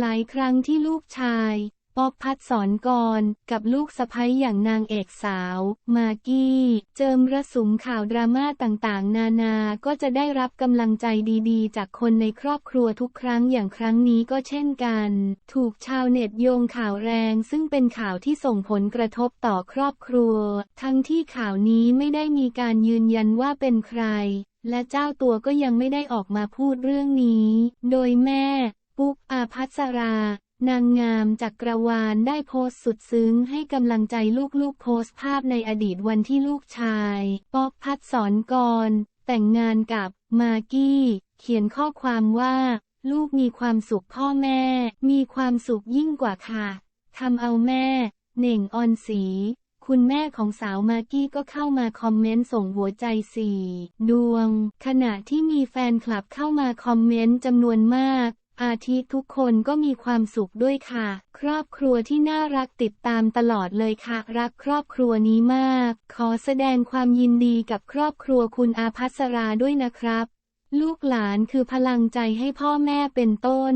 หลายครั้งที่ลูกชาย ป๊อกพัดสอนกร กับลูกสะใภ้อย่างนางเอกสาว มากกี้ เจิมระสุมข่าวดราม่าต่างๆ นานาก็จะได้รับกำลังใจดีๆ จากคนในครอบครัวทุกครั้งอย่างครั้งนี้ก็เช่นกัน ถูกชาวเน็ตโยงข่าวแรงซึ่งเป็นข่าวที่ส่งผลกระทบต่อครอบครัว ทั้งที่ข่าวนี้ไม่ได้มีการยืนยันว่าเป็นใครและเจ้าตัวก็ยังไม่ได้ออกมาพูดเรื่องนี้ โดยแม่ ปุ๊กอาภัสรา นางงามจากกรวาลได้โพสต์สุดซึ้งให้กำลังใจลูกๆโพสต์ภาพในอดีตวันที่ลูกชาย ป๊อกพัดสอนกร แต่งงานกับมากกี้ เขียนข้อความว่า ลูกมีความสุขพ่อแม่ มีความสุขยิ่งกว่าค่ะทำเอาแม่เหน่งออนสี คุณแม่ของสาวมากกี้ก็เข้ามาคอมเมนต์ส่งหัวใจสี่ดวง ขณะที่มีแฟนคลับเข้ามาคอมเมนต์จำนวนมาก อาทิทุกคนก็มีความสุขด้วยค่ะ ครอบครัวที่น่ารักติดตามตลอดเลยค่ะ รักครอบครัวนี้มาก ขอแสดงความยินดีกับครอบครัวคุณอาภัสราด้วยนะครับ ลูกหลานคือพลังใจให้พ่อแม่เป็นต้น